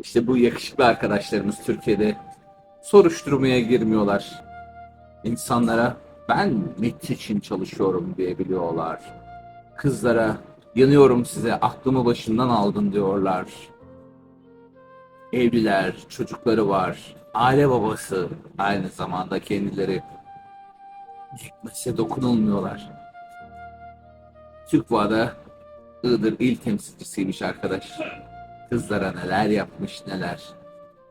İşte bu yakışıklı arkadaşlarımız Türkiye'de soruşturmaya girmiyorlar. İnsanlara ben MIT için çalışıyorum diyebiliyorlar. Kızlara yanıyorum size aklımı başımdan aldın diyorlar. Evliler, çocukları var. Aile babası aynı zamanda kendileri hikmetse dokunulmuyorlar. Türkva'da Iğdır il temsilcisiymiş arkadaş. Kızlara neler yapmış neler.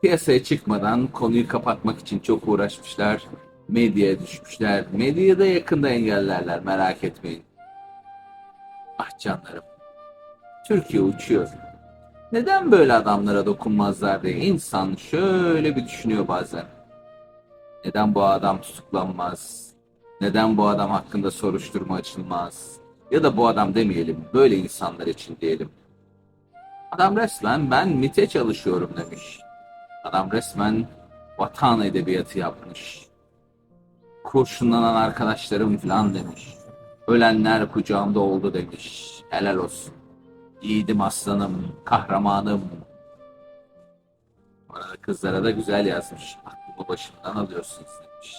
Piyasaya çıkmadan konuyu kapatmak için çok uğraşmışlar. Medyaya düşmüşler. Medyayı da yakında engellerler merak etmeyin. Ah canlarım. Türkiye uçuyor. Neden böyle adamlara dokunmazlar diye insan şöyle bir düşünüyor bazen. Neden bu adam tutuklanmaz? Neden bu adam hakkında soruşturma açılmaz? Ya da bu adam demeyelim, böyle insanlar için diyelim. Adam resmen ben MIT'e çalışıyorum demiş. Adam resmen vatan edebiyatı yapmış. Kurşunlanan arkadaşlarım falan demiş. Ölenler kucağımda oldu demiş. Helal olsun. Yiğidim aslanım, kahramanım. Orada kızlara da güzel yazmış. Aklımı başımdan alıyorsunuz demiş.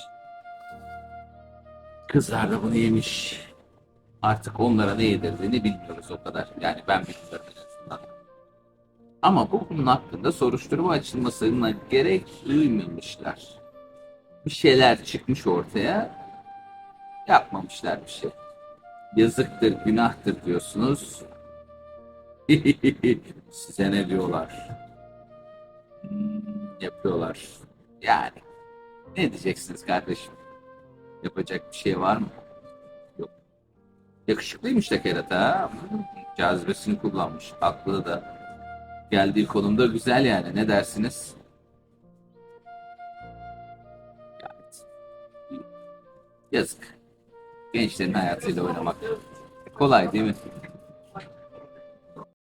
Kızlar da bunu yemiş. Artık onlara ne yedirdiğini bilmiyoruz o kadar. Yani ben bilmiyorum. Ama bu bunun hakkında soruşturma açılmasına gerek duymamışlar. Bir şeyler çıkmış ortaya. Yapmamışlar bir şey. Yazıktır, günahtır diyorsunuz. Size ne diyorlar? Hmm, yapıyorlar. Yani ne diyeceksiniz kardeşim? Yapacak bir şey var mı? Yok. Yakışıklıymış da Kerat ha. Hmm, Cazibesini kullanmış. Haklı da. Geldiği konumda güzel yani. Ne dersiniz? Yazık. Gençlerin hayatıyla oynamak. Kolay değil mi?